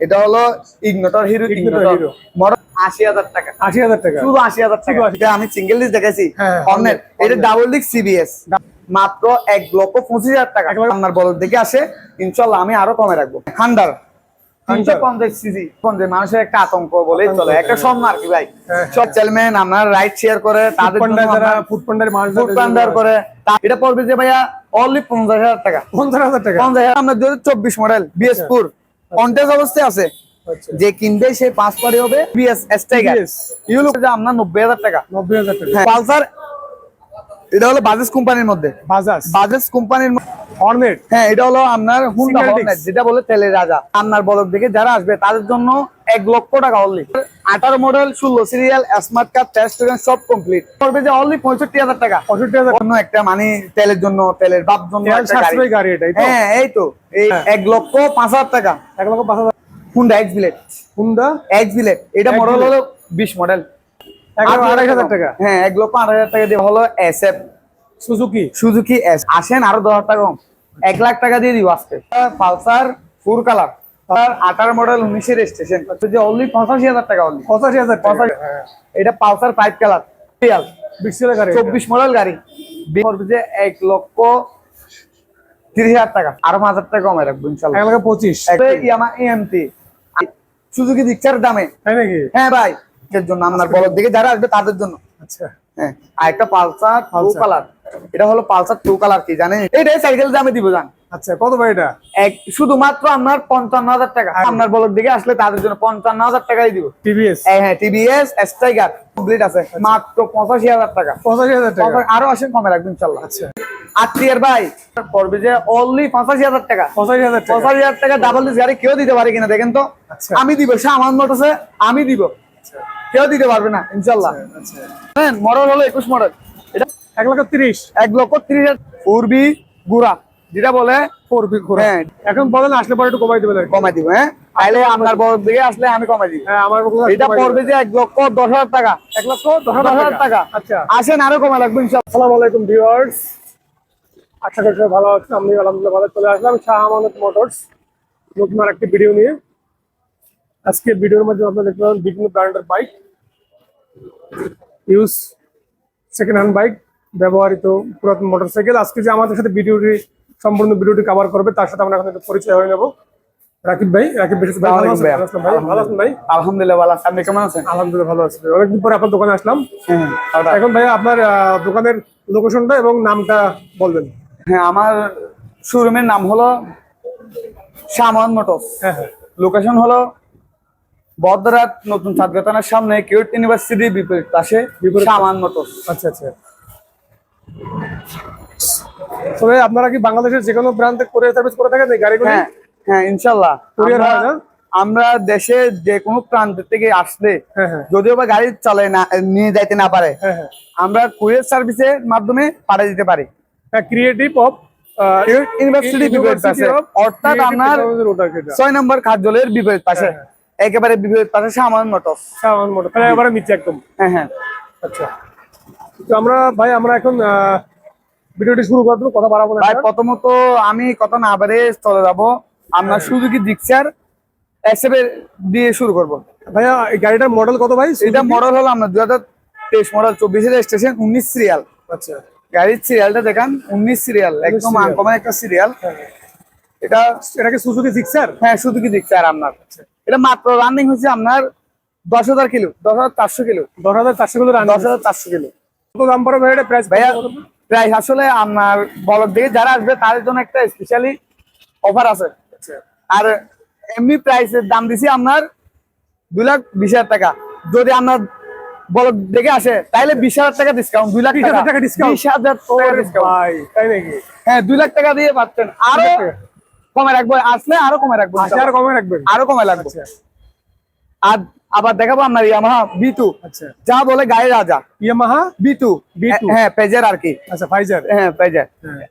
এটা হলো Ignitor hero Ignitor. আশি হাজার টাকা। আশি হাজার টাকা। শুধু আশি হাজার টাকা। আমি সিঙ্গেল ডিস হ্যাঁ, এটা ডাবল ডিক সিবিএস মাত্র এক লক্ষ পঁচিশ হাজার টাকা। আপনার বলদ দেখে আসে। ইনশাল্লাহ আমি আরও কমে রাখব। হান্ডার মানুষের একটা আতঙ্ক বলেই চলে। একটা হ্যাঁ। সম্মান আর কি ভাই। হ্যাঁ, সব চ্যানেলম্যান আপনার রাইড শেয়ার করে তাদের করে এটা পড়বে যে ভাইয়া অনলি পঞ্চাশ হাজার টাকা। পঞ্চাশ হাজার টাকা। পঞ্চাশ হাজার আপনার চব্বিশ মডেল বিএসপুর কন্টেস অবস্থায় আছে। আচ্ছা। যে কিনবে সে পাঁচ পারে হবে। বিএস এসটাইগার BS ইউলো আপনার নব্বই হাজার টাকা। নব্বই হাজার টাকা। হ্যাঁ। পালসার এটা হলো বাজাজ কোম্পানির মধ্যে। বাজাজ বাজাজ কোম্পানির হর্নেট হ্যাঁ এটা হলো আপনার হুন্ডা হর্নেট যেটা বলে তেলের রাজা। আপনার বলক দিকে যারা আসবে তাদের জন্য এক লক্ষ টাকা অনলি আঠারো মডেল ষোলো সিরিয়াল স্মার্ট কার্ড টেস্ট সব কমপ্লিট করবে যে অনলি পঁয়ষট্টি হাজার টাকা। পঁয়ষট্টি হাজার। অন্য একটা মানে তেলের জন্য তেলের বাপ জন্য গাড়ি। হ্যাঁ এই তো। এই হ্যাঁ। এক লক্ষ পাঁচ হাজার টাকা। এক লক্ষ পাঁচ হাজার। Honda X blade Honda X blade এটা মডেল হলো বিশ মডেল টাকা। হ্যাঁ এক লক্ষ আড়াই হাজার টাকা দিয়ে হলো S F Suzuki? Suzuki S আসেন আরও দশ হাজার টাকা কম। এক লাখ টাকা দিয়ে দিব আজকে। Pulsar four colour. আঠারো মডেল উনিশের স্টেশন যে অনলি পঁচাশি হাজার টাকা অনলি পঁচাশি হাজার পঁচাশি এটা পালসার ফাইভ কালার রিয়াল গাড়ি। চব্বিশ মডেল গাড়ি। যে এক লক্ষ তিরিশ হাজার টাকা। আরও হাজার টাকা কমে রাখব ইনশাল্লাহ। এক লক্ষ পঁচিশ। ইয়ামা ইএমটি সুজুকি দিকচার দামে। তাই নাকি? হ্যাঁ ভাই। এর জন্য আপনার বলদ দিকে যারা আসবে তাদের জন্য। আচ্ছা। হ্যাঁ আর একটা পালসার টু কালার এটা হলো পালসার টু কালার কি জানেন? এটাই সাইকেল দামে দিব জান। আচ্ছা কত ভাই এটা? এক শুধুমাত্র আপনার পঞ্চান্ন হাজার টাকা। আপনার বলদ দিকে আসলে তাদের জন্য পঞ্চান্ন হাজার টাকাই দিব। টিভিএস হ্যাঁ টিভিএস স্ট্রাইকার কমপ্লিট আছে। মাত্র পঁচাশি হাজার টাকা। পঁচাশি হাজার টাকা। আরও আসেন কমে রাখবেন ইনশাল্লাহ। আচ্ছা। আত্মীয়ের ভাই পড়বে যে অনলি পঁচাশি হাজার টাকা। পঁচাশি হাজার টাকা। পঁচাশি হাজার টাকা ডাবল ডিস গাড়ি কেউ দিতে পারে কিনা দেখেন তো। আচ্ছা। আমি দিব সে আমার মত আছে আমি দিব। কেউ দিতে পারবে না ইনশাল্লাহ আচ্ছা হ্যাঁ মডেল হলো একুশ মডেল এটা এক লক্ষ তিরিশ এক লক্ষ ত্রিশ উর্বি গুড়া যেটা বলে ফোর বি হ্যাঁ এখন বলেন আসলে পরে একটু কমাই আর কমাই দিব হ্যাঁ? তাইলে আপনার বড় দিকে আসলে আমি কমাই দিব। হ্যাঁ আমার এটা পড়বে যে এক লক্ষ দশ হাজার টাকা। এক লক্ষ দশ হাজার টাকা। আচ্ছা। আসেন আরও কমাই ইনশাল্লাহ আসসালামু আলাইকুম ভিউয়ার্স আশা করি সবাই ভালো আছেন। আমি আলহামদুলিল্লাহ ভালো চলে আসলাম শাহ আমানত মোটরস নতুন একটি ভিডিও নিয়ে। আজকে ভিডিওর মধ্যে আপনারা দেখতে পাবেন বিভিন্ন ব্র্যান্ডের bike. Use second hand bike ব্যবহৃত পুরাতন মোটরসাইকেল। আজকে যে আমাদের সাথে ভিডিওটি সম্পূর্ণ ভিডিওটি কভার করবে তার সাথে আমরা এখন একটু পরিচয় হয়ে নেব। রাকিব ভাই রাকিব ভাই ভালো আছেন? ভাই? ভালো আছেন ভাই? আলহামদুলিল্লাহ ভালো আছি। আপনি কেমন আছেন? আলহামদুলিল্লাহ ভালো আছি। অনেকদিন পরে আপনার দোকানে আসলাম। হ্যাঁ এখন ভাই আপনার দোকানের লোকেশনটা এবং নামটা বলবেন। হ্যাঁ আমার শোরুমের নাম হলো শামান মোটরস। হ্যাঁ হ্যাঁ। লোকেশন হলো বদরাত নতুন ছাত্রতানার সামনে কিউট ইউনিভার্সিটি বিপরীত পাশে বিপরীত শামান মোটরস আচ্ছা আচ্ছা। তবে আপনারা কি বাংলাদেশের যে কোনো প্রান্তে কোরিয়ার সার্ভিস করে থাকেন এই গাড়িগুলি? হ্যাঁ হ্যাঁ Courier আমরা- হয় না? আমরা দেশে যে কোনো প্রান্ত থেকে আসলে হ্যাঁ হ্যাঁ। যদিও বা গাড়ি চলে না নিয়ে যাইতে না পারে হ্যাঁ আমরা কুরিয়ার সার্ভিসের মাধ্যমে পাঠিয়ে দিতে পারি। হ্যাঁ ক্রিয়েটিভ অফ ইউনিভার্সিটি বিপরীত পাশে। অর্থাৎ আপনার ছয় নম্বর কার্যালয়ের বিপরীত পাশে। একেবারে পাশে সামান মোটরস সামান মোটর তাহলে এবারে নিচে একদম। হ্যাঁ হ্যাঁ। আচ্ছা। তো আমরা ভাই আমরা এখন ভিডিওটি শুরু করে দেবো কথা বাড়াবো না ভাই প্রথমত আমি কথা না বারে চলে যাব। আমরা সুজুকি জিক্সার এসএফ দিয়ে শুরু করব। ভাইয়া এই গাড়িটার মডেল কত ভাই? এটা মডেল হলো আমরা দুই হাজার তেইশ মডেল চব্বিশের স্টেশন উনিশ সিরিয়াল আচ্ছা। গাড়ির সিরিয়ালটা দেখান উনিশ সিরিয়াল একদম। আনকমন একটা সিরিয়াল হ্যাঁ। এটা এটাকে সুজুকি জিক্সার হ্যাঁ সুজুকি জিক্সার আপনার। এটা মাত্র রানিং হচ্ছে আপনার দশ হাজার কিলো দশ হাজার চারশো কিলো। দশ হাজার চারশো কিলো রান দশ হাজার চারশো কিলো। কত দাম পড়ে ভাই এটা? প্রাইস ভাইয়া প্রাইস আসলে আপনার বলক দিকে যারা আসবে তাদের জন্য একটা স্পেশালি অফার আছে। আচ্ছা। আর এমনি প্রাইসের দাম দিছি আপনার দুই লাখ বিশ হাজার টাকা। যদি আপনার বলক দেখে আসে তাহলে বিশ হাজার টাকা ডিসকাউন্ট দুই লাখ 20,000 টাকা। discount? বিশ হাজার টাকা ডিসকাউন্ট ভাই তাই নাকি? হ্যাঁ দুই লাখ টাকা দিয়ে পাচ্ছেন। আরও। কমে রাখব আসলে আরও কমে রাখব আশি আর কমে রাখবেন আরও কমে রাখব আচ্ছা। আর আবার দেখাবো আপনার ইয়ামাহা বিটু আচ্ছা। যা বলে গায়ে রাজা। ইয়ামাহা বিটু B2 হ্যাঁ পেজার আর কি। আচ্ছা ফাইজার হ্যাঁ পেজের হ্যাঁ।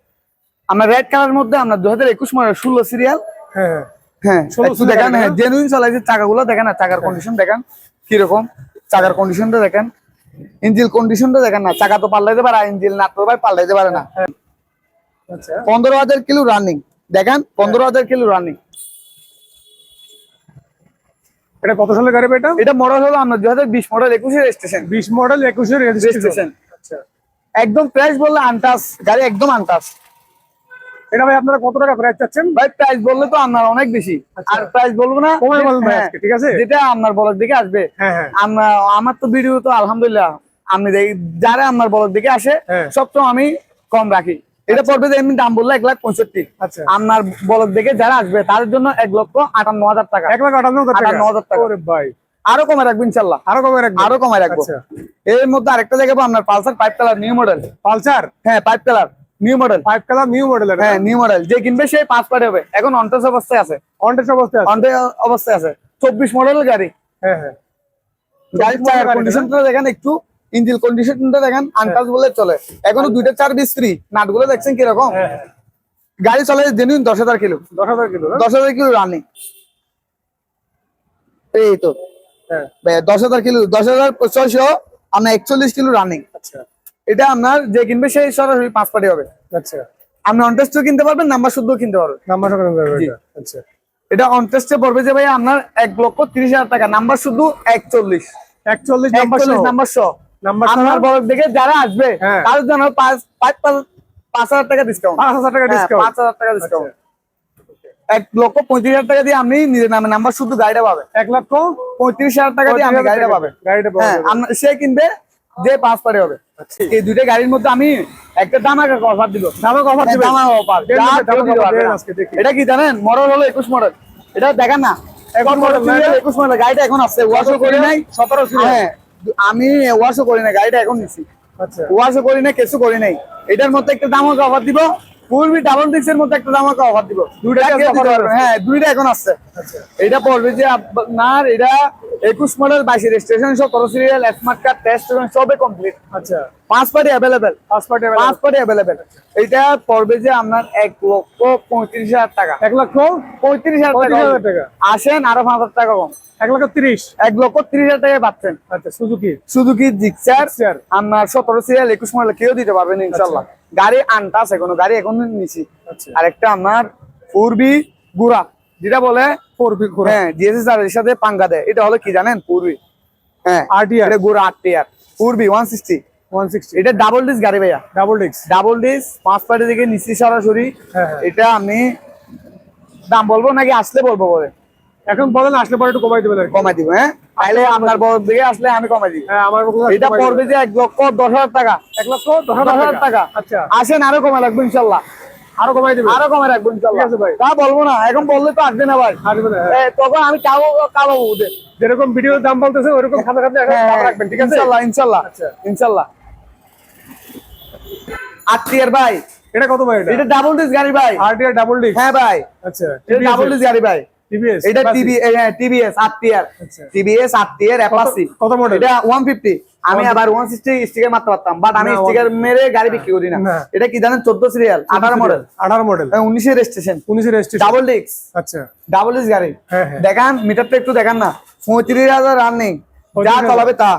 আমরা রেড কালার মধ্যে আমরা দু হাজার একুশ ষোলো সিরিয়াল হ্যাঁ হ্যাঁ। 16 একটু দেখান serial হ্যাঁ জেনুইন চালাইছে চাকাগুলো দেখেন না চাকার কন্ডিশন দেখেন কীরকম? চাকার কন্ডিশনটা দেখেন। ইঞ্জিল কন্ডিশনটা দেখেন না চাকা তো পাল্টাইতে পারে ইঞ্জিল না তো ভাই পাল্টাইতে পারে না। আচ্ছা। পনেরো হাজার কিলো রানিং দেখেন পনেরো হাজার কিলো রানিং এটা কত সালের গাড়ি এটা? এটা মডেল হলো আপনার দুই হাজার বিশ মডেল একুশের রেজিস্ট্রেশন বিশ মডেল একুশের রেজিস্ট্রেশন আচ্ছা। একদম প্রাইস বললে আনটাস গাড়ি একদম আনটাস এটা ভাই আপনারা কত টাকা প্রাইস চাচ্ছেন? ভাই প্রাইস বললে তো আপনার অনেক বেশি। আচ্ছা। আর প্রাইস বলব না কমায় বলুন হ্যাঁ, ঠিক আছে? যেটা আপনার বলার দিকে আসবে। হ্যাঁ হ্যাঁ। আমরা আমার তো ভিডিও তো আলহামদুলিল্লাহ আপনি দেখ- যারা আমার বলার দিকে আসে হ্যাঁ। সব তো আমি কম রাখি। এটা পড়বে যে এমনি দাম বললে এক লাখ পঁয়ষট্টি। আচ্ছা। আপনার বলক দিকে যারা আসবে তাদের জন্য এক লক্ষ আটান্ন হাজার টাকা। এক লাখ আটান্ন হাজার টাকা। ভাই। আরও কমে রাখব ইনশাল্লাহ। আরও কমে রাখবেন আরও কমে রাখব। আচ্ছা। এর মধ্যে আরেকটা দেখাবো আপনার Pulsar pipe colour new model. Pulsar? হ্যাঁ pipe colour new model. Five colour new model হ্যাঁ নিউ মডেল। যে কিনবে সেই পাঁচ পারে হবে। এখন অন্টাস অবস্থায় আছে। অনটেস অবস্থায় অন্টাস অবস্থায় আছে। চব্বিশ মডেলের গাড়ি। হ্যাঁ হ্যাঁ। গাড়ির কন্ডিশনটা দেখেন একটু ইঞ্জিন কন্ডিশনটা দেখেন আনটাচ বলে চলে। এখনও দুইটা চার বিশ ফ্রি নাটগুলো দেখছেন কীরকম? হ্যাঁ হ্যাঁ। গাড়ি চলে জেনুইন দশ হাজার কিলো। দশ হাজার কিলো দশ হাজার কিলো রানিং এই তো। হ্যাঁ। দশ হাজার কিলো দশ হাজার ছয়শো আপনার একচল্লিশ কিলো রানিং আচ্ছা। এটা আপনার যে কিনবে সেই সরাসরি পাঁচ পাটি হবে। আচ্ছা। আপনি অনটেস্টও কিনতে পারবেন নাম্বার শুদ্ধ কিনতে পারবেন। নাম্বার সকালে যাবে এটা আচ্ছা। এটা অনটেস্টে পড়বে যে ভাই আপনার এক লক্ষ তিরিশ হাজার টাকা। নাম্বার শুধু একচল্লিশ। একচল্লিশ নাম্বার নাম্বার সহ। নাম্বার আপনার বড় দিকে যারা আসবে হ্যাঁ। তাদের জন্য পাঁচ পাঁচ পাঁচ- হাজার টাকা ডিসকাউন্ট পাঁচ হাজার টাকা ডিসকাউন্ট পাঁচ হাজার টাকা ডিসকাউন্ট এক লক্ষ পঁয়ত্রিশ হাজার টাকা দিয়ে আপনি নিজের নামে নাম্বার শুধু গাড়িটা পাবেন। এক লক্ষ পঁয়ত্রিশ হাজার টাকা দিয়ে আপনি গাড়িটা পাবেন। গাড়িটা পাবেন। হ্যাঁ সে কিনবে যে পাঁচ পারে হবে। আচ্ছা। এই দুইটা গাড়ির মধ্যে আমি একটা দামাকা অফার দিব অফার দামাকা অফার দেন, দামাকা দেখি। এটা কি জানেন? মডেল হলো একুশ মডেল এটা দেখেন না। এখন মডেল? একুশ মডেল গাড়িটা এখন আসছে ওয়াশও করি? নাই সতেরো হ্যাঁ। আমি ওয়াশও করি না গাড়িটা এখন নিছি। আচ্ছা। ওয়াশও করি না কিছু করি নাই। এটার মধ্যে একটা দাম অফার দিব পূর্বী ডাবল ডিক্সের মধ্যে একটা দামাকা অফার দিব। দুইটা? আছে? হ্যাঁ দুইটা এখন আসছে আচ্ছা। এটা পড়বে যে আপনার এটা একুশ মডেল বাইশ রেজিস্ট্রেশন সতেরো সিরিয়াল স্মার্ট কার্ড টেস্ট সবে কমপ্লিট আচ্ছা। পাঁচ পার্টি অ্যাভেলেবেল পাসপোর্ট পাঁচ পার্টি অ্যাভেলেবেল এটা পড়বে যে আপনার এক লক্ষ পঁয়ত্রিশ হাজার টাকা। এক লক্ষ পঁয়ত্রিশ হাজার টাকা। আসেন আরও পাঁচ হাজার টাকা কম। এক লক্ষ তিরিশ। এক লক্ষ তিরিশ হাজার পাচ্ছেন। আচ্ছা সুজুকি। জিক্সার। আপনার সতেরো সিরিয়াল একুশ মডেল কেউ দিতে পারবেন ইনশাল্লাহ গাড়ি আনটা আছে কোনো গাড়ি এখন নিছি। আচ্ছা। আরেকটা আপনার পূর্বী গুড়া। যেটা বলে ফোর বি ঘোরা হ্যাঁ জিএসএস আর এর সাথে পাঙ্গা দেয়। এটা হলো কি জানেন? পূর্বী। হ্যাঁ গুড়া আট পূর্বী ওয়ান সিক্সটি এটা ডাবল ডিস গাড়ি ভাইয়া। ডাবল ডিক্স ডাবল ডিস পাঁচ পাটি থেকে নিচে সরাসরি হ্যাঁ, হ্যাঁ। এটা আমি দাম বলব নাকি আসলে বলব বলে এখন বলেন আসলে পরে একটু কমাই দেবেন। কমাই দিব হ্যাঁ? তাহলে আপনার বড় দিকে আসলে আমি কমাই দিব। হ্যাঁ আমার এটা পড়বে যে লক্ষ দশ হাজার টাকা। লক্ষ দশ দশ হাজার টাকা। আচ্ছা। আসেন আরও কমাই দেবেন। আরও ঠিক আছে ভাই। তা বলব না এখন বললে তো আসবে না ভাই। আসবে না। তখন আমি কাবো কাবো ওদের যেরকম ভিডিওর দাম বলতেছে ওরকম খাতা খাতে রাখবেন ঠিক আছে? ইনশাল্লাহ ইনশাল্লাহ। আচ্ছা। আত্মীয়ার ভাই। এটা কত ভাই এটা? ডাবল ডিস গাড়ি ভাই। আরটিআর ডাবল ডিক্স হ্যাঁ ভাই। আচ্ছা এটা ডাবল ডিস গাড়ি ভাই। টিভিএস এটা টিভি টিভিএস আচ্ছা। টিভিএস কত মডেল এটা 150 আমি আবার 160 স্টিকার মারতে পারতাম বাট আমি স্টিকার মেরে গাড়ি বিক্রি করি না। এটা কি জানেন 14 সিরিয়াল 18 মডেল 18 মডেল 19 এর রেজিস্ট্রেশন উনিশের রেজিস্ট্রেশন ডাবল ডিক্স আচ্ছা। ডাবল ডিক্স গাড়ি। হ্যাঁ হ্যাঁ। দেখান মিটারটা একটু দেখান না। 35000 রানিং যা 35,000 চলাবে তা।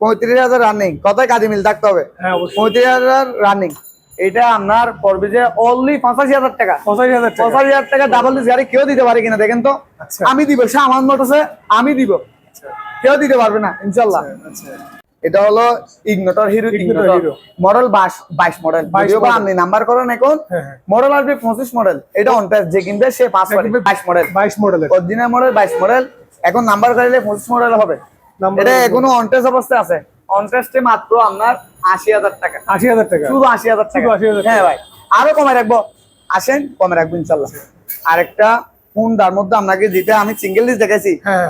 35000 রানিং কথায় কাজে মিল থাকতে হবে। হ্যাঁ অবশ্যই। 35000 রানিং এটা আপনার পড়বে যে অনলি 85000 টাকা। পঁচাশি হাজার টাকা। পঁচাশি হাজার টাকা ডাবল ডিস গাড়ি কেউ দিতে পারে কিনা দেখেন তো? আচ্ছা। আমি দিব সে সামান মোটরসে আমি দিব। আচ্ছা। কেউ দিতে পারবে না ইনশাল্লাহ। আচ্ছা এটা হলো ইগনোটর হিরো মডেল বাইশ বাইশ মডেল 22 বা আপনি নাম্বার করেন এখন। হ্যাঁ, হ্যাঁ। মডেল আসবে পঁচিশ মডেল এটা অনটেস যে কিনবে সে পাঁচ বাইশ মডেল বাইশ মডেলের অরিজিনাল মডেল বাইশ মডেল এখন নাম্বার করলে পঁচিশ মডেল হবে। এটা এখনও অনটেস অবস্থায় আছে। অনটেস্টে মাত্র আপনার আশি হাজার টাকা। আশি হাজার টাকা। শুধু আশি হাজার টাকা। 80,000 হ্যাঁ ভাই আরও কমে রাখব। আসেন কমে রাখব ইনশাল্লাহ। আরেকটা তার মধ্যে আপনাকে যেটা আমি সিঙ্গেল ডিস দেখেছি হ্যাঁ,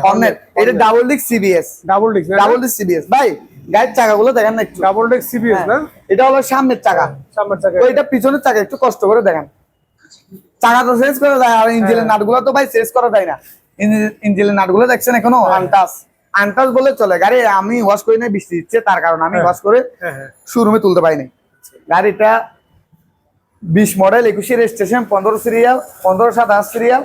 এটা double CBS double double CBS ভাই গাড়ির চাকাগুলো দেখেন না একটু। ডাবল ডিক্স সিবিএস না হ্যাঁ, এটা হলো সামনের চাকা। সামনের চাকা। এটা পিছনের চাকা একটু কষ্ট করে দেখেন। চাকা তো চেঞ্জ করে দেয় আর ইঞ্জিনের হ্যাঁ। নাটগুলো তো ভাই চেঞ্জ করা যায় না। ইঞ্জিনের নাটগুলো দেখছেন এখনও? আনটাস আনটাস বলে চলে গাড়ি আমি ওয়াশ করি না বৃষ্টি দিচ্ছে তার কারণে আমি হ্যাঁ। ওয়াশ করে হ্যাঁ হ্যাঁ। শোরুমে তুলতে পারিনি গাড়িটা বিশ মডেল একুশে রেজিস্ট্রেশন পনেরো সিরিয়াল পনেরো সাতাশ সিরিয়াল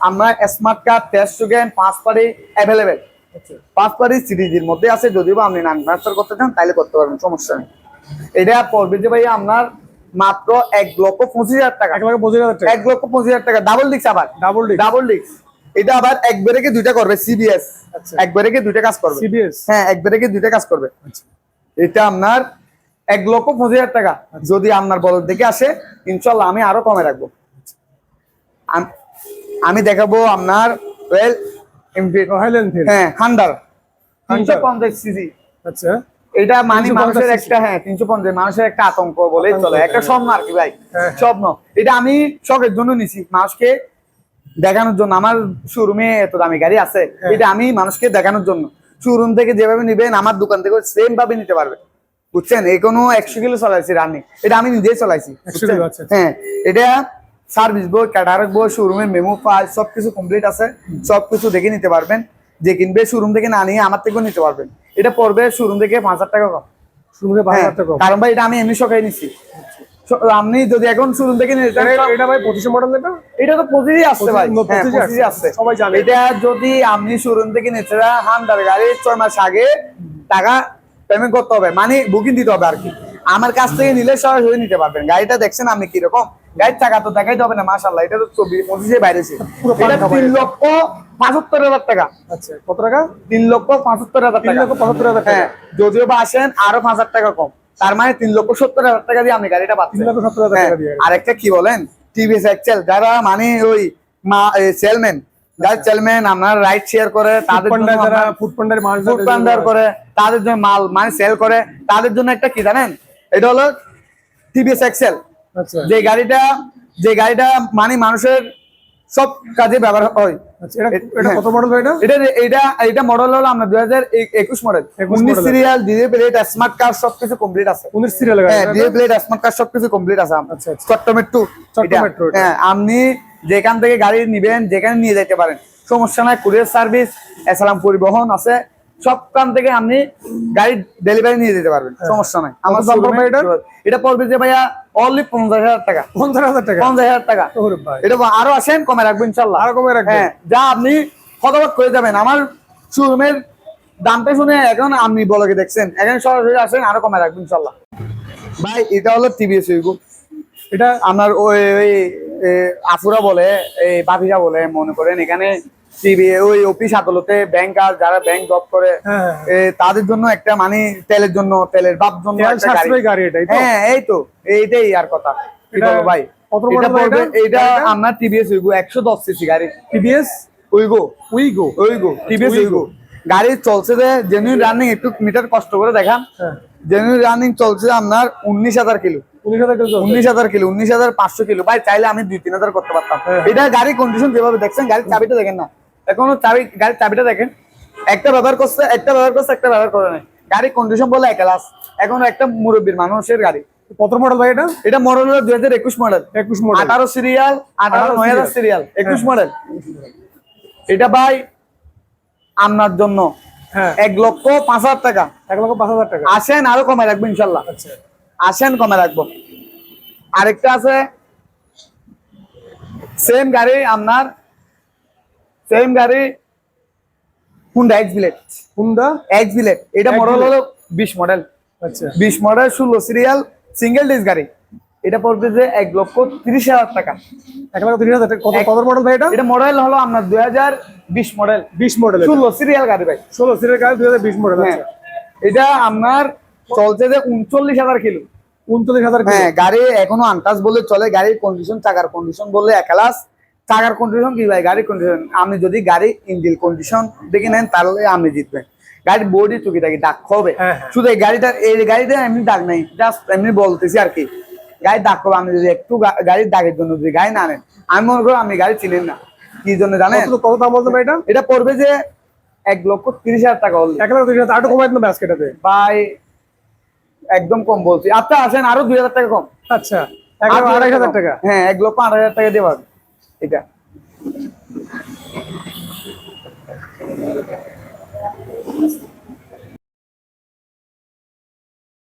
আমরা স্মার্ট কার্ড টেস্ট সুগেন পাঁচ পারি অ্যাভেলেবেল আচ্ছা। পাঁচ পারি সিরিজের মধ্যে আছে যদিও বা আপনি নাম ট্রান্সফার করতে চান তাহলে করতে পারবেন সমস্যা নেই। এটা পড়বে যে ভাই আপনার মাত্র এক লক্ষ পঁচিশ হাজার টাকা। এক পঁচিশ হাজার টাকা। এক লক্ষ পঁচিশ হাজার টাকা। ডাবল ডিক্স আবার। ডাবল ডিক্স ডাবল ডিক্স এটা আবার এক ব্রেকে দুইটা করবে সিবিএস আচ্ছা। এক ব্রেকে দুইটা কাজ করবে। সিবিএস হ্যাঁ এক ব্রেকে দুইটা কাজ করবে। আচ্ছা। এটা আপনার এক লক্ষ পঁচিশ হাজার টাকা। যদি আপনার বলদ দেখে আসে ইনশাল্লাহ আমি আরও কমে রাখব। আমি দেখাবো আপনার রয়্যাল হ্যাঁ হান্ডার তিনশো পঞ্চাশ সিজি আচ্ছা। এটা মানে মানুষের একটা হ্যাঁ তিনশো পঞ্চাশ মানুষের একটা আতঙ্ক বলে চলে। একটা। স্বপ্ন আর কি ভাই হ্যাঁ। স্বপ্ন। এটা আমি শখের জন্য নিছি। মানুষকে দেখানোর জন্য। আমার শোরুমে এত দামি গাড়ি আছে হ্যাঁ। এটা আমি মানুষকে দেখানোর জন্য। শোরুম থেকে যেভাবে নিবেন আমার দোকান থেকে সেম ভাবে নিতে পারবে। বুঝছেন? এই কোনো একশো কিলো চলাইছি রানি এটা আমি নিজেই চলাইছি 100 কিলো, আচ্ছা, আচ্ছা। হ্যাঁ এটা সার্ভিস বই ক্যাটারক বই শোরুমের মেমো ফাইল সবকিছু কমপ্লিট আছে। সবকিছু দেখে নিতে পারবেন। যে কিনবে শোরুম থেকে না নিয়ে আমার থেকেও নিতে পারবেন। এটা পড়বে শোরুম থেকে পাঁচ হাজার টাকা কম। শুরুতে বারো হ্যাঁ, হাজার টাকা কারণ ভাই এটা আমি এমনি শখাই নিচ্ছি আপনি যদি এখন শোরুম থেকে এটা- ভাই পঁচিশে মডেল এটা এটা তো পঁচিশই আসছে ভাই। হ্যাঁ, পঁচিশই পঁচিশই আসছে। আসছে সবাই জানে। এটা যদি আপনি শোরুম থেকে নিতে চান হান্ডার গাড়ি ছয় মাস আগে টাকা পেমেন্ট করতে হবে মানে বুকিং দিতে হবে আর কি। আমার কাছ থেকে নিলে সরাসরি নিতে পারবেন। গাড়িটা দেখছেন আপনি কীরকম? গাড়ির টাকা তো দেখাইতে হবে না মাসাল্লাহ এটা তো চব্বিশ পঁচিশে বাইরেছে। তিন লক্ষ পঁচাত্তর হাজার টাকা। আচ্ছা কত টাকা? তিন লক্ষ পঁচাত্তর হাজার তিন টাকা। লক্ষ পঁচাত্তর হাজার টাকা। হ্যাঁ যদিও বা আসেন আরও পাঁচ হাজার টাকা কম। তার মানে তিন লক্ষ সত্তর হাজার টাকা দিয়ে আপনি গাড়িটা তিন পাচ্ছেন লক্ষ সত্তর হাজার টাকা দিয়ে আরেকটা কি বলেন? টিভিএস এক্সেল যারা মানে ওই মা সেলম্যান যারা সেলম্যান আপনার রাইড শেয়ার করে তাদের জন্য যারা ফুড পান্ডার মাল ফুড পান্ডার করে তাদের জন্য মাল মানে সেল করে তাদের জন্য একটা কি জানেন? এটা হলো টিভিএস এক্সেল আচ্ছা। যে গাড়িটা যে গাড়িটা মানে মানুষের সব কাজে ব্যবহার হয়। আচ্ছা এটা এটা। কত মডেল এটা? এটা এটা এটা মডেল হলো আমরা দুই হাজার একুশ মডেল 21 উনিশ সিরিয়াল ডিজে প্লেট স্মার্ট কার্ড সবকিছু কমপ্লিট আছে। উনিশ সিরিয়াল গাড়ি হ্যাঁ ডিজে প্লেট স্মার্ট কার্ড সবকিছু কমপ্লিট আছে। আচ্ছা, আচ্ছা। হ্যাঁ আপনি যেখান থেকে গাড়ি নিবেন যেখানে নিয়ে যেতে পারেন। সমস্যা নাই কুরিয়ার সার্ভিস এসালাম পরিবহন আছে। সবখান থেকে আপনি গাড়ি ডেলিভারি নিয়ে যেতে পারবেন সমস্যা নাই। আমার হ্যাঁ। এটা পড়বে যে ভাইয়া অনলি পঞ্চাশ হাজার টাকা। পঞ্চাশ হাজার টাকা? পঞ্চাশ হাজার টাকা। এটা আরও আসেন কমে রাখব ইনশাল্লাহ। আরও কমে রাখবেন? হ্যাঁ যা আপনি ফটোবাদ করে যাবেন। আমার শোরুমের দামটা শুনে এখন আপনি বলকে দেখছেন। এখন সরাসরি আসেন আরও কমে রাখবেন ইনশাল্লাহ। ভাই এটা হলো টিভিএস উইগো এটা আমার ওই আফুরা বলে এই বাপিরা বলে মনে করেন এখানে ওই অফিস আদালতে ব্যাংকার যারা ব্যাংক জব করে হ্যাঁ, হ্যাঁ। এ, তাদের জন্য একটা মানে তেলের জন্য তেলের বাপ গাড়ি। গাড়ি? হ্যাঁ এই তো এইটাই আর কথা। ভাই? এটা? আপনার টিভিএস উইগো একশো দশ সিসি গাড়ি। TVS Wego Wego Wego TVS Wego গাড়ি চলছে যে জেনুইন রানিং একটু মিটার কষ্ট করে দেখান। হ্যাঁ। জেনুইন রানিং চলছে আপনার উনিশ হাজার কিলো। উনিশ হাজার কিলো উনিশ হাজার পাঁচশো কিলো। ভাই চাইলে আমি দুই তিন হাজার করতে পারতাম। হ্যাঁ। এটা গাড়ির কন্ডিশন যেভাবে দেখছেন গাড়ির চাবিটা দেখেন না। এখনও চাবি গাড়ির চাবিটা দেখেন। একটা ব্যবহার করছে একটা ব্যবহার করছে একটা ব্যবহার করে নাই। গাড়ির কন্ডিশন বলে এক ক্লাস এখন একটা মুরব্বীর মানুষের গাড়ি। কত মডেল ভাই এটা? এটা মডেল হলো দুই হাজার একুশ মডেল একুশ মডেল আঠারো সিরিয়াল আঠারো নয় হাজার সিরিয়াল একুশ মডেল এটা ভাই আপনার জন্য। হ্যাঁ। এক লক্ষ পাঁচ হাজার টাকা। এক লক্ষ পাঁচ হাজার টাকা। আসেন আরও কমে রাখব ইনশাল্লাহ। আচ্ছা। আসেন কমে রাখব। আরেকটা আছে। সেম গাড়ি আপনার সেম গাড়ি Honda X blade Honda X blade এটা মডেল। হলো বিশ মডেল আচ্ছা। বিশ মডেল ষোলো সিরিয়াল সিঙ্গেল ডিস গাড়ি। এটা পড়বে যে এক লক্ষ তিরিশ হাজার টাকা। এক লক্ষ তিরিশ হাজার টাকা। কত কত মডেল ভাই এটা? এটা মডেল হলো আপনার দুই হাজার বিশ মডেল বিশ মডেল ষোলো সিরিয়াল গাড়ি ভাই। ষোলো সিরিয়াল গাড়ি দুই হাজার বিশ মডেল হ্যাঁ। আচ্ছা। এটা আপনার চলছে যে উনচল্লিশ হাজার কিলো। উনচল্লিশ হাজার হ্যাঁ গাড়ি এখনও আনটাস বলে চলে। গাড়ির কন্ডিশন চাকার কন্ডিশন বললে একালাস। চাকার কন্ডিশন কি ভাই? গাড়ির কন্ডিশন আপনি যদি গাড়ি ইঞ্জিন কন্ডিশন দেখে নেন তাহলে আপনি জিতবেন। গাড়ির বডি চুকি থাকি ডাক হবে। হ্যাঁ, হ্যাঁ। শুধু এই গাড়িটা এই গাড়িটা এমনি দাগ নাই। জাস্ট এমনি বলতেছি আর কি। গাড়ির দাগ হবে আপনি যদি একটু গাড়ির দাগের জন্য যদি গাড়ি না নেন। আমি মনে করো আপনি গাড়ি চিনেন না। কি জন্য জানেন? কত দাম বলতো এটা? এটা পড়বে যে এক লক্ষ তিরিশ হাজার টাকা হল এক লক্ষ তিরিশ হাজার আরও কমাই দিন ব্যাসকেটাতে ভাই একদম কম বলছি। আচ্ছা আসেন আরও দুই হাজার টাকা কম। আচ্ছা এক লক্ষ আড়াই হাজার টাকা। হ্যাঁ এক লক্ষ আড়াই হাজার টাকা দিয়ে এটা।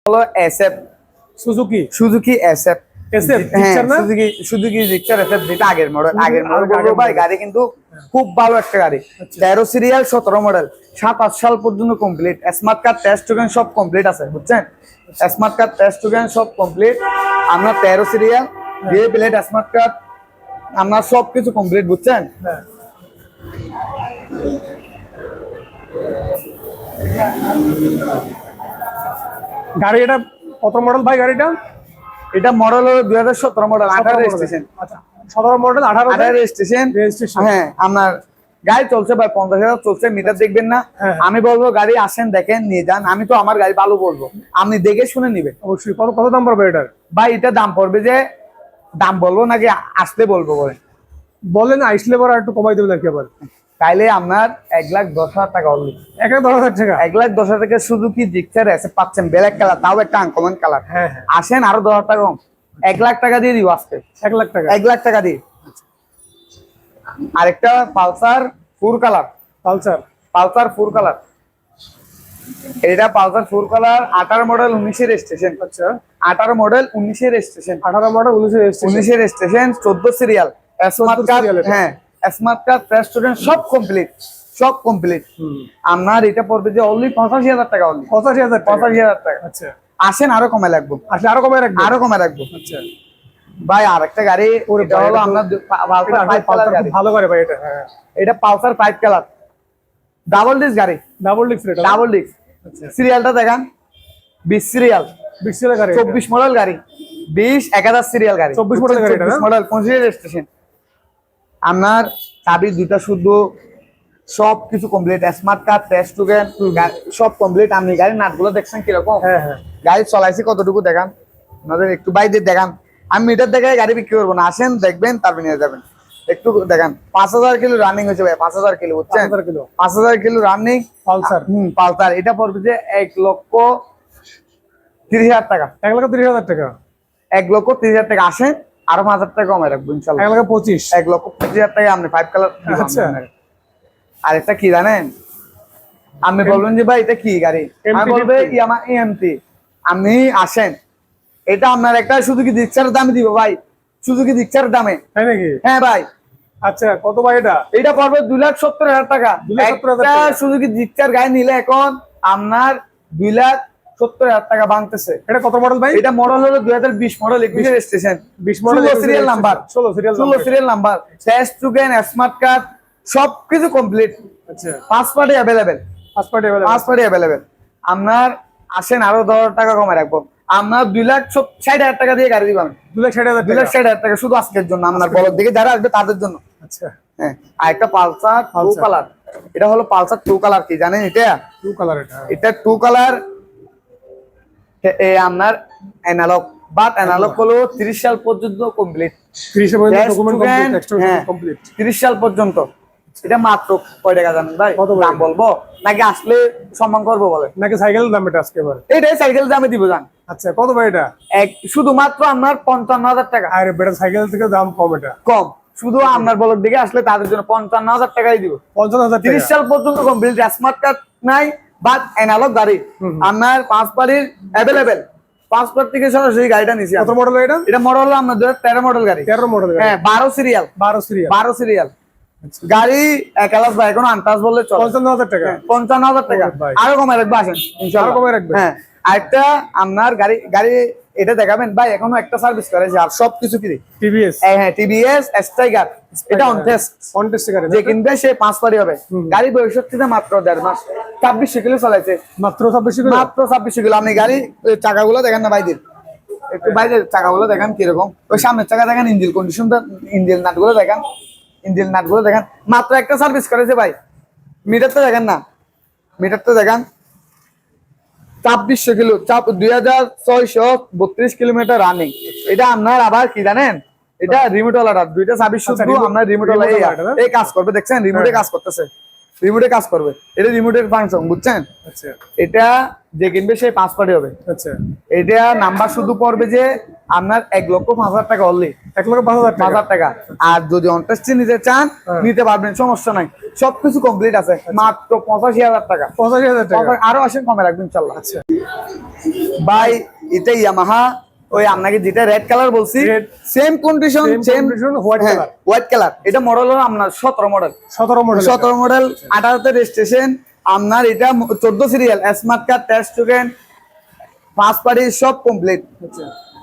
হলো SF Suzuki Suzuki SF SF, Gixxer না? সুজুকি সুজুকি জিক্সার এসএফ যেটা আগের মডেল আগের মডেল বলব ভাই গাড়ি কিন্তু খুব ভালো একটা গাড়ি। তেরো সিরিয়াল সতেরো মডেল সাতাশ সাল পর্যন্ত complete smart card test token সব কমপ্লিট আছে বুঝছেন? স্মার্ট কার্ড টেস্ট টোকেন সব কমপ্লিট আপনার তেরো সিরিয়াল দিয়ে প্লেট স্মার্ট কার্ড আপনার সব কিছু কমপ্লিট বুঝছেন? হ্যাঁ। গাড়ি এটা কত মডেল ভাই গাড়িটা? এটা মডেল হলো দুই হাজার সতেরো মডেল আঠারো স্টেশন আচ্ছা সতেরো মডেল আঠারো রেজিস্ট্রেশন হ্যাঁ আপনার গাড়ি চলছে ভাই পঞ্চাশ হাজার চলছে মিটার দেখবেন না? হ্যাঁ। আমি বলব গাড়ি আসেন দেখেন নিয়ে যান। আমি তো আমার গাড়ি ভালো বলব। আপনি দেখে শুনে নিবেন। অবশ্যই। কত কত দাম পড়বে এটার? ভাই এটা দাম পড়বে যে দাম বলব নাকি আসতে বলব বলে বলেন আইসলে পর একটু কমাই দেবেন আর কি আবার। তাইলে আপনার এক লাখ দশ হাজার টাকা অনলি এক লাখ দশ হাজার টাকা? এক লাখ দশ হাজার টাকা শুধু কি জিক্সার এসে পাচ্ছেন ব্ল্যাক কালার তাও একটা আনকমন কালার হ্যাঁ হ্যাঁ। আসেন আরও দশ হাজার টাকা কম। এক লাখ টাকা দিয়ে দিব আজকে। এক লাখ টাকা। এক লাখ টাকা দিয়ে। আরেকটা Pulsar four colour Pulsar. Pulsar four colour এটা পালসার ফুর কালার আঠারো মডেল উনিশের স্টেশন আচ্ছা। আঠারো মডেল উনিশের স্টেশন আঠারো মডেল উনিশশো উনিশের স্টেশন চোদ্দ সিরিয়াল স্মার্ট কার্ড হ্যাঁ স্মার্ট কার্ড রেস্টুরেন্ট সব কমপ্লিট সব কমপ্লিট আপনার এটা পড়বে যে অনলি পঁচাশি হাজার টাকা অনলি পঁচাশি হাজার পঁচাশি হাজার টাকা। আচ্ছা। আসেন আরও কমে লাগবো আসলে আরও কমাই রাখবেন আরও কমে রাখব। আচ্ছা। ভাই আরেকটা গাড়ি এটা হলো গাড়ি। ভালো করে ভাই এটা হ্যাঁ। এটা Pulsar five colour double disc গাড়ি। ডাবল এটা ডাবল ডিস্ক সিরিয়ালটা দেখান। বিশ সিরিয়াল বিশ সিলের গাড়ি চব্বিশ মডেল গাড়ি। বিশ এক হাজার সিরিয়াল গাড়ি। 24 model গাড়ি মডেল পঁচিশ স্টেশন আপনার চাবি দুইটা শুদ্ধ। সব কিছু complete smart card test token সব কমপ্লিট আপনি গাড়ির নাটগুলো দেখছেন কীরকম? হ্যাঁ হ্যাঁ। গাড়ি চলাইছি কতটুকু দেখান? আমাদের একটু বাইরে দেখান। আমি মিটার দেখে গাড়ি বিক্রি করব না। আসেন দেখবেন তারপর নিয়ে যাবেন। একটু দেখেন পাঁচ হাজার কিলো রানিং হয়েছে ভাই পাঁচ হাজার কিলো বুঝছেন? পাঁচ হাজার কিলো। Running Pulsar. হুম পালসার। এটা পড়বে যে এক লক্ষ তিরিশ হাজার টাকা। এক লক্ষ তিরিশ হাজার টাকা। এক লক্ষ তিরিশ হাজার টাকা আসেন আরও পাঁচ হাজার টাকা কমে রাখব ইনশাল্লাহ। এক লাখ পঁচিশ। এক লক্ষ পঁচিশ হাজার টাকা আপনি ফাইভ কালার আচ্ছা। আর এটা কি জানেন? আপনি বলবেন যে ভাই এটা কি গাড়ি? আমি বলবে ইয়ামা এমটি আপনি আসেন। এটা আপনার একটা সুজুকি দিকচার দামে দিব ভাই। সুজুকি দিকচার দামে। তাই নাকি? হ্যাঁ ভাই। আচ্ছা কত ভাই এটা? এটা পড়বে দুই লাখ সত্তর হাজার টাকা। 2,70,000 একটা টাকা। সুজুকি দিকচার গায়ে নিলে এখন আপনার দুই লাখ সত্তর হাজার টাকা ভাঙতেছে। এটা কত মডেল ভাই? এটা মডেল হলো দুই হাজার বিশ মডেল স্টেশন বিশ মডেল সিরিয়াল নাম্বার ষোলো সিরিয়াল ষোলো সিরিয়াল নাম্বার স্মার্ট কার্ড সবকিছু কমপ্লিট আচ্ছা। অ্যাভেলেবেল পাসপোর্টে অ্যাভেলেবেল আপনার আসেন আরও দশ টাকা কমে রাখব। আপনার দুই লাখ ষাট হাজার টাকা দিয়ে গাড়ি দিবেন দু লাখ ষাট হাজার দুই লাখ ষাট হাজার টাকা শুধু আজকের জন্য আপনার বলদ দিকে যারা আসবে তাদের জন্য। আচ্ছা। হ্যাঁ আর একটা পালসার টু কালার। এটা হলো পালসার টু কালার কি জানেন এটা? টু কালার এটা। এটা টু কালার আপনার অ্যানালগ বাট অ্যানালগ হলো তিরিশ সাল পর্যন্ত কমপ্লিট ত্রিশে পর্যন্ত ডকুমেন্ট কমপ্লিট gain, হ্যাঁ। কমপ্লিট তিরিশ সাল পর্যন্ত। এটা মাত্র কয় টাকা জানেন ভাই? কত দাম বলব? নাকি আসলে সম্মান করব বলে? নাকি সাইকেল দাম এটা আজকে এবার? এটাই সাইকেল দামে দিব জান। আচ্ছা কত ভাই এটা? এক শুধুমাত্র আপনার পঞ্চান্ন হাজার টাকা। আর বেটা সাইকেল থেকে দাম কম এটা। কম। শুধু আপনার বলক দিকে আসলে তাদের জন্য পঞ্চান্ন হাজার টাকাই দিব। পঞ্চান্ন হাজার তিরিশ সাল পর্যন্ত কমপ্লিট স্মার্ট কার্ড নাই বাট অ্যানালগ গাড়ি। আপনার পাঁচ পাড়ির অ্যাভেলেবেল পাড় থেকে সরাসরি গাড়িটা নিছি কত মডেল এটা? এটা মডেল আপনার তেরো মডেল গাড়ি। তেরো মডেল হ্যাঁ বারো সিরিয়াল বারো সিরিয়াল বারো সিরিয়াল গাড়ি এক আলাস ভাই এখন আনটাস বললে চলে। পঞ্চান্ন হাজার টাকা। পঞ্চান্ন হাজার টাকা। আরও কমে রাখবে আসেন আরও কমায় রাখবে? হ্যাঁ আরেকটা আপনার গাড়ি গাড়ি এটা দেখাবেন। ভাই এখনও একটা সার্ভিস করেছে আর সব কিছু ফ্রি টিভিএস হ্যাঁ টিভিএস স্ট্রাইকার এটা অন টেস্ট কন্টেস্ট গাড়ি যে কিনবে সে পাঁচ পারি হবে। গাড়ি বৈশক্তিতে মাত্র দেড় মাস। ছাব্বিশশো কিলো চালাইছে। মাত্র ছাব্বিশ কিলো? মাত্র ছাব্বিশশো কিলো। আপনি গাড়ি চাকাগুলো দেখেন না বাইরের একটু বাইরের চাকাগুলো দেখেন কীরকম। ওই সামনের চাকা দেখেন ইঞ্জিল কন্ডিশনটা ইঞ্জিল নাটগুলো দেখেন। ইঞ্জিল নাটগুলো দেখেন। মাত্র একটা সার্ভিস করেছে ভাই মিটারটা দেখেন না মিটারটা দেখেন। ছাব্বিশশো কিলো চাপ দুই হাজার ছয়শো বত্রিশ কিলোমিটার রানিং এটা আপনার আবার কি জানেন? এটা রিমোট ওয়ালাটা দুইটা ছাব্বিশ আচ্ছা, শুধু আপনার রিমোট ওয়ালা এই কাজ করবে দেখছেন? রিমোটে হ্যাঁ। কাজ করতেছে। রিমোটে কাজ করবে। এটা রিমোটের ফাংশন বুঝছেন? আচ্ছা। এটা যে কিনবে সে পাঁচ পার্টি হবে। আচ্ছা। এটা নাম্বার শুধু পড়বে যে আপনার এক লক্ষ পাঁচ হাজার টাকা অনলি এক লক্ষ পাঁচ হাজার হাজার টাকা। আর যদি অন্টাস্টি নিতে চান হ্যাঁ। নিতে পারবেন সমস্যা নাই। সবকিছু কমপ্লিট আছে মাত্র পঁচাশি হাজার টাকা। পঁচাশি হাজার টাকা। আরও আসেন কমে রাখবেন ইনশাল্লাহ। আচ্ছা। ভাই এটা ইয়ামাহা ওই আপনাকে যেটা রেড কালার বলছি same condition same white color. White colour এটা মডেল হলো আপনার সতেরো মডেল সতেরো মডেল সতেরো মডেল আঠারোতে রেজিস্ট্রেশন আপনার এটা চোদ্দ serial smart card test token পাঁচ পাড়ি সব কমপ্লিট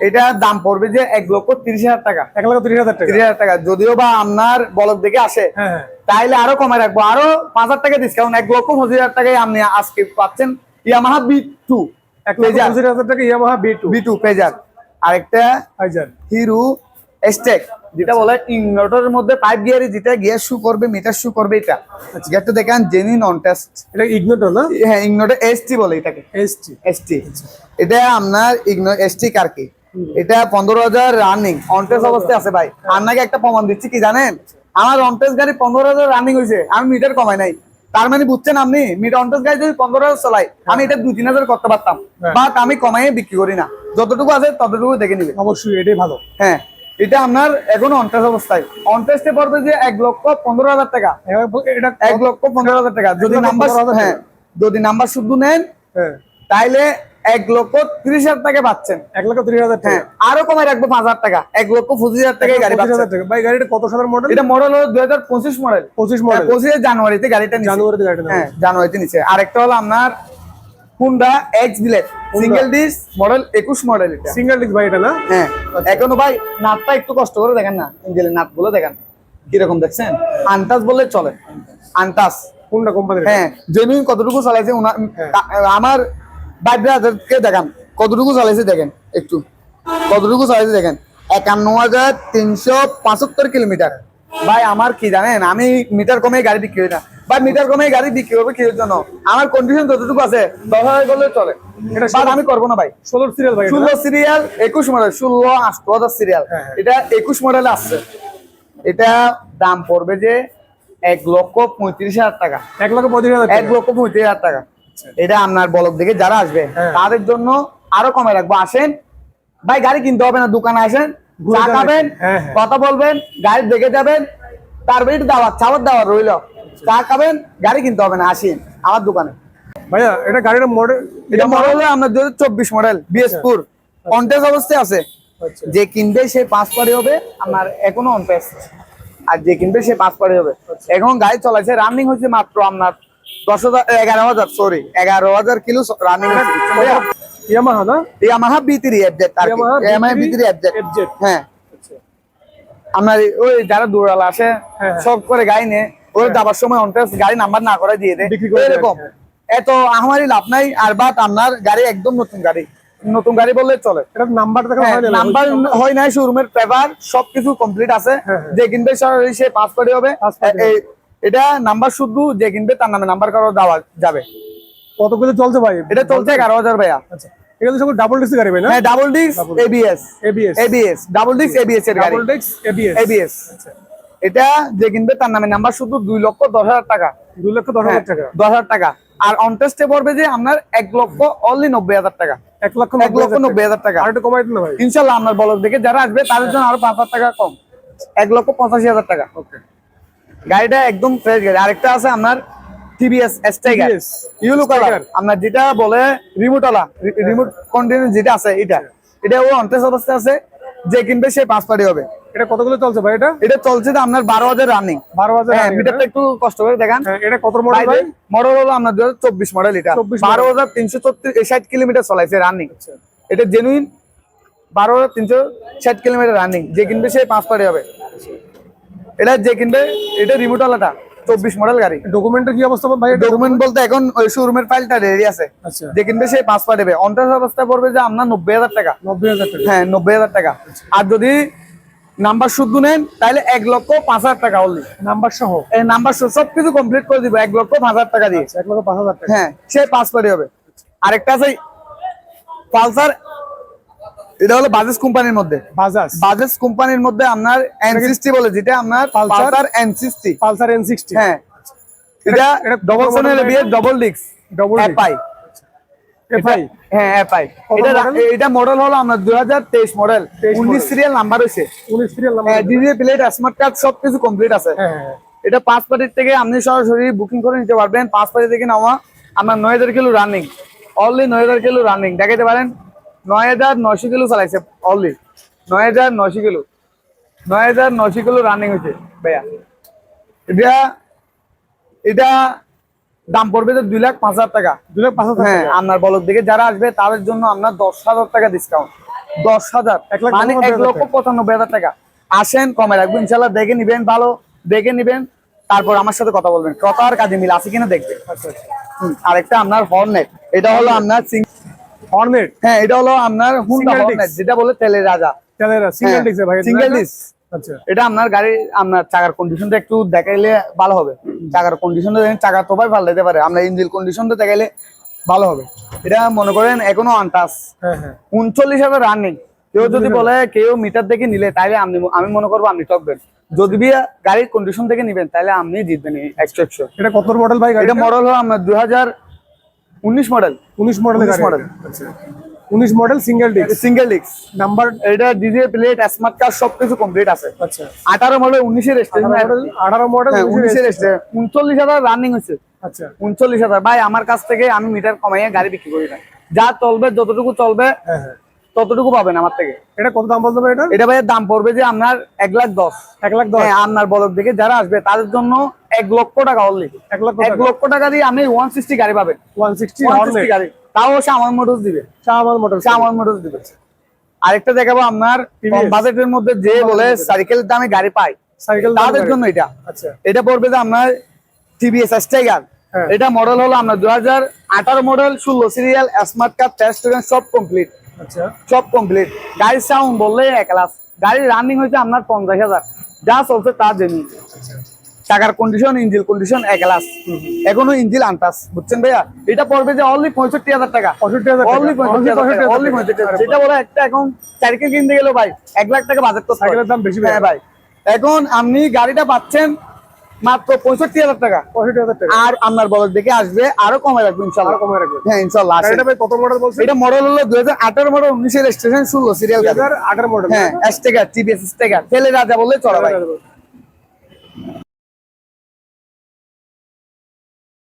এটা দাম পড়বে যে এক লক্ষ তিরিশ হাজার টাকা। এক লক্ষ তিরিশ হাজার টাকা। তিরিশ হাজার টাকা। যদিও বা আপনার বলক দেখে আসে হ্যাঁ হ্যাঁ। তাইলে আরও কমায় রাখব। আরও পাঁচ হাজার টাকা ডিসকাউন্ট এক লক্ষ পঁচিশ হাজার টাকায় আপনি আজকে পাচ্ছেন ইয়ামাহা বি টু এক লক্ষ পঁচিশ হাজার টাকা Yamaha B two B two পেজার আরেকটা হিরো এস্টেক যেটা বলে ইনভার্টারের মধ্যে পাইপ গিয়ারে যেটা গিয়ার শু করবে মিটার শু করবে এটা। গিয়ারটা দেখেন জেনি নন টেস্ট এটা ইগনোটর না? হ্যাঁ ইগনোটা এসটি বলে এটাকে। এসটি এসটি এটা আপনার ইগনো এসটি কার কি? এটা পনেরো হাজার রানিং অনটেস অবস্থায় আছে ভাই। আপনাকে একটা প্রমাণ দিচ্ছি কি জানেন? আমার অনটেস গাড়ি পনেরো হাজার রানিং হয়েছে। আমি মিটার কমাই নাই। তার মানে বুঝছেন আপনি? মিড অনটেস গাড়ি যদি পনেরো হাজার চলাই আমি এটা দুই তিন হাজার করতে পারতাম। বা বাট আমি কমাইয়ে বিক্রি করি না। যতটুকু আছে ততটুকু দেখে নিবে। অবশ্যই এটাই ভালো। হ্যাঁ এটা আপনার এখন অন্টাস অবস্থায়। অন্টেস্টে পড়বে যে এক লক্ষ পনেরো হাজার টাকা। এটা এক লক্ষ পনেরো হাজার টাকা। যদি নাম্বার হ্যাঁ যদি নাম্বার শুধু নেন হ্যাঁ। তাইলে এক লক্ষ তিরিশ হাজার টাকা পাচ্ছেন। এক লক্ষ তিরিশ হাজার টাকা। হ্যাঁ আরও কমাই রাখব পাঁচ হাজার টাকা। এক লক্ষ পঁচিশ হাজার টাকায় গাড়ি পাচ্ছেন হাজার টাকা। ভাই গাড়িটা কত সালের মডেল এটা মডেল হলো দুই হাজার পঁচিশ মডেল পঁচিশ মডেল পঁচিশে জানুয়ারিতে গাড়িটা। জানুয়ারিতে গাড়িটা হ্যাঁ জানুয়ারিতে নিচে আরেকটা হলো আপনার Honda X blade single disc model একুশ মডেল এটা। সিঙ্গেল ডিস্ক ভাই এটা না? হ্যাঁ এখনও ভাই নাটটা একটু কষ্ট করে দেখেন না ইঞ্জিনের নাটগুলো দেখেন। কীরকম দেখছেন? আনটাস বললে চলে। আনটাস কোনটা কোম্পানি হ্যাঁ জেনুইন কতটুকু চালাইছে উনা- আমার বাইরাদেরকে দেখান? কতটুকু চালাইছে দেখেন? একটু। কতটুকু চালাইছে দেখেন? একান্ন হাজার তিনশো পঁচাত্তর কিলোমিটার। ভাই আমার কি জানেন? আমি মিটার কমে গাড়ি বিক্রি করি না। ভাই মিটার কমে গাড়ি বিক্রি করব কিসের জন্য? আমার কন্ডিশন যতটুকু আছে দশ হাজার করলে চলে। আমি করব না ভাই। ষোলো সিরিয়াল ভাই ষোলো সিরিয়াল একুশ মডেল ষোলো আটশো হাজার সিরিয়াল হ্যাঁ, হ্যাঁ। এটা একুশ মডেল আসছে। এটা দাম পড়বে যে এক লক্ষ পঁয়ত্রিশ হাজার টাকা। এক লক্ষ পঁচিশ হাজার এক লক্ষ পঁয়ত্রিশ হাজার টাকা। এটা আপনার বলক দিকে যারা আসবে হ্যাঁ। তাদের জন্য আরও কমে রাখব। আসেন ভাই গাড়ি কিনতে হবে না দোকানে আসেন চা খাবেন হ্যাঁ, হ্যাঁ। কথা বলবেন গাড়ি দেখে যাবেন তারপরে একটু দাওয়াত চাওয়ার দাওয়াত রইল। চা খাবেন গাড়ি কিনতে হবে না আসেন আমার দোকানে। ভাইয়া এটা গাড়িটা মডেল এটা মডেল আপনার দু চব্বিশ মডেল বিএসপুর। কন্টেস অবস্থায় আছে। আচ্ছা। যে কিনবে সে পাঁচ পারি হবে। আমার এখনও অন টেস্ট আর যে কিনবে সে পাঁচ পারি হবে। এখন গাড়ি চলাইছে রানিং হয়েছে মাত্র আপনার দশ হাজার এগারো হাজার সরি এগারো হাজার কিলো রানিং ইয়ামাহা? না? ইয়ামাহা বি থ্রি এফজেড আর ইয়ামাহা বি থ্রি এফজেড হ্যাঁ। আপনার ওই যারা আসে হ্যাঁ। সব করে গাড়ি নিয়ে যাবার সময় গাড়ি নাম্বার না করে দিয়ে দেয় বিক্রি করে এরকম। হ্যাঁ। এত আমারই লাভ নাই আর বাট আপনার গাড়ি একদম নতুন গাড়ি। নতুন গাড়ি বললে চলে। এটা নাম্বার হয় না নাম্বার হয় নাই শোরুমের পেপার সবকিছু কমপ্লিট আছে। হ্যাঁ, যে কিনবে সে পাস করে হবে। এটা নাম্বার শুধু যে কিনবে তার নামে নাম্বার করা দেওয়া যাবে। কতগুলো চলছে ভাই? এটা চলছে এগারো হাজার ভাইয়া। আচ্ছা এগুলো সব ডাবল ডিস্ক গাড়ি ভাই না? হ্যাঁ double disc ABS ABS ABS double disc ABS এর গাড়ি। ডাবল ডিস্ক এবিএস এবিএস এটা যে কিনবে তার নামে নাম্বার শুধু দুই লক্ষ দশ হাজার টাকা। দুই লক্ষ দশ হাজার টাকা। দশ হাজার টাকা। আর অনটেস্টে পড়বে যে আপনার এক লক্ষ অনলি নব্বই হাজার টাকা। এক লক্ষ এক লক্ষ নব্বই হাজার টাকা। আর একটু কমাই দিন ভাই। ইনশাল্লাহ আপনার বলক দেখে যারা আসবে তাদের জন্য আরও পাঁচ হাজার টাকা কম। এক লক্ষ পঁচাশি হাজার টাকা। ওকে গাড়িটা একদম ফ্রেশ গাড়ি। আরেকটা আছে আপনার টিভিএস স্টাইগার ইউলো কালার আপনার যেটা বলে রিমোট ওলা রিমোট কন্টিনিউ যেটা আছে এটা। এটা ও অন্টেস অবস্থা আছে। যে কিনবে সে পাঁচ পারি হবে। এটা কতগুলো চলছে ভাই এটা? এটা চলছে তো আপনার বারো হাজার রানিং বারো হাজার হ্যাঁ মিটারটা একটু কষ্ট করে দেখান। হ্যাঁ, এটা কত মডেল ভাই? মডেল হলো আপনার দু হাজার চব্বিশ মডেল এটা। 24 বারো হাজার তিনশো ষাট কিলোমিটার চলাইছে রানিং এটা জেনুইন বারো হাজার তিনশো ষাট কিলোমিটার রানিং যে কিনবে সে পাঁচ পারি হবে। এটা যে কিনবে এটা রিমোট ওয়ালাটা চব্বিশ মডেল গাড়ি। ডকুমেন্টের কি অবস্থা ভাই? ডকুমেন্ট বলতে এখন ওই শোরুমের ফাইলটা রেডি আছে। আচ্ছা। যে কিনবে সে পাঁচ পা দেবে। অন্টাস অবস্থা পড়বে যে আপনার নব্বই হাজার টাকা। নব্বই হাজার টাকা। হ্যাঁ নব্বই হাজার টাকা। আর যদি নাম্বার শুদ্ধ নেন তাহলে এক লক্ষ পাঁচ হাজার টাকা অনলি নাম্বার সহ? এই নাম্বার সবকিছু কমপ্লিট করে দিব এক লক্ষ পাঁচ হাজার টাকা দিয়ে। এক লক্ষ পাঁচ হাজার টাকা। হ্যাঁ সে পাঁচ পারি হবে আরেকটা আছে পালসার এটা হলো বাজাজ কোম্পানির মধ্যে। বাজাজ বাজাজ কোম্পানির মধ্যে আপনার এন সিক্সটি বলে যেটা আপনার Pulsar N sixty Pulsar N sixty হ্যাঁ। এটা ডবল কত সোনার বিয়ে ডবল ডিক্স disc? এফআই এফআই হ্যাঁ এফআই এটা এটা মডেল হলো আপনার দুই হাজার তেইশ মডেল 23 উনিশ সিরিয়াল নাম্বার হয়েছে উনিশ সিরিয়াল নাম্বার হ্যাঁ ডিজে প্লেট স্মার্ট কার্ড সবকিছু কমপ্লিট আছে। হ্যাঁ হ্যাঁ। এটা পাঁচ পার্টির থেকে আপনি সরাসরি বুকিং করে নিতে পারবেন। পাঁচ পার্টি থেকে নেওয়া আপনার নয় হাজার কিলো রানিং অনলি নয় হাজার কিলো রানিং দেখাতে পারেন? নয় হাজার নয়শো কিলো চালাইছে অনলি নয় হাজার নয়শো কিলো। নয় হাজার নয়শো কিলো রানিং হয়েছে ভাইয়া। এটা এটা দাম পড়বে যে দুই লাখ পাঁচ হাজার টাকা। দুই লাখ পাঁচ হাজার হ্যাঁ আপনার বলক দিকে যারা আসবে তাদের জন্য আপনার দশ হাজার টাকা ডিসকাউন্ট দশ হাজার। এক মানে এক লক্ষ পঁচানব্বই হাজার টাকা। আসেন কমে রাখব ইনশাল্লাহ দেখে নিবেন ভালো দেখে নিবেন। তারপর আমার সাথে কথা বলবেন। কথা আর কাজে মিল আছে কিনা দেখবে আচ্ছা আচ্ছা। আরেকটা আপনার হর্নেট এটা হলো আপনার সিং- হর্নেট হ্যাঁ এটা হলো আপনার হুন্ডা হর্নেট যেটা বলে তেলের রাজা। তেলেরা সিঙ্গেল ডিক্স ভাই সিঙ্গেল ডিস আচ্ছা। এটা আপনার গাড়ি আপনার চাকার কন্ডিশনটা একটু দেখাইলে ভালো হবে। চাকার কন্ডিশনটা চাকা তো ভাই ভালো দিতে পারে। আমরা ইঞ্জিন কন্ডিশনটা দেখাইলে ভালো হবে। এটা মনে করেন এখনও আনটাস হ্যাঁ হ্যাঁ। উনচল্লিশ হাজার রানিং কেউ যদি বলে কেউ মিটার দেখে নিলে তাহলে আপনি আমি মনে করব আপনি ঠকবেন যদি গাড়ির কন্ডিশন থেকে নিবেন তাহলে আপনি জিতবেন একশো একশো। এটা কত মডেল ভাই এটা মডেল হলো আপনার দুই হাজার উনিশ মডেল 19 মডেল 19 মডেল উনিশ আচ্ছা 19 model single disc single disc number এটা ডিজে প্লেট স্মার্ট কার্ড সবকিছু কমপ্লিট আছে। আচ্ছা। আঠারো মডেল উনিশের রেজিস্ট্রেশন মডেল 18 মডেল উনিশের উনচল্লিশ হাজার রানিং হয়েছে। আচ্ছা। উনচল্লিশ হাজার। ভাই আমার কাছ থেকে আমি মিটার কমাইয়া গাড়ি বিক্রি করি না। যা চলবে যতটুকু চলবে হ্যাঁ হ্যাঁ। ততটুকু পাবেন আমার থেকে। এটা কত দাম বলতে এটা এটা ভাই দাম পড়বে যে আপনার এক লাখ দশ। এক লাখ 10 হ্যাঁ আপনার বলক দিকে যারা আসবে তাদের জন্য এক লক্ষ টাকা অনলি 1 লক্ষ এক লক্ষ টাকা দিয়ে আপনি ওয়ান সিক্সটি গাড়ি পাবেন। ওয়ান সিক্সটি গাড়ি। তাও সে আমার মোটরস দিবে। চামাল মোটর সে আমার মোটরস দিবে। আরেকটা দেখাবো আপনার বাজেটের মধ্যে যে বলে সাইকেলের দামে গাড়ি পাই সাইকেল তাদের জন্য এটা। আচ্ছা। এটা পড়বে যে আপনার টিভিএস স্টাইগার হ্যাঁ। এটা মডেল হলো আপনার দু হাজার আঠারো মডেল ষোলো সিরিয়াল স্মার্ট কার্ড টেস্ট সব কমপ্লিট আচ্ছা। সব কমপ্লিট গাড়ির সাউন্ড বললে এক গাড়ির রানিং হয়েছে আপনার পঞ্চাশ হাজার। যা চলছে তা জেনি টাকার কন্ডিশন ইঞ্জিন কন্ডিশন এক এখনও ইঞ্জিন আনতাস বুঝছেন ভাইয়া? এটা পড়বে যে অনলি পঁয়ষট্টি হাজার টাকা। 65000 পঁয়ষট্টি হাজার টাকা। অনলি পঁয়ষট্টি হাজার যেটা বলে একটা এখন সাইকেল কিনতে গেলে ভাই এক লাখ টাকা বাজেট করতে হয়। সাইকেলের দাম বেশি হ্যাঁ ভাই। এখন আপনি গাড়িটা পাচ্ছেন মাত্র পঁয়ষট্টি হাজার টাকা। 65000 টাকা। আর আপনার বলার দেখে আসবে আরও কমে রাখবে ইনশাল্লাহ। কমে রাখবে। হ্যাঁ ইনশাল্লাহ ভাই কত মডেল এটা মডেল হলো দুই হাজার আঠারো মডেল উনিশের স্টেশন ষোলো সিরিয়াল গাড়ি। 2018 মডেল হ্যাঁ টিভিএস তেলে রাজা বললে চলে ভাই।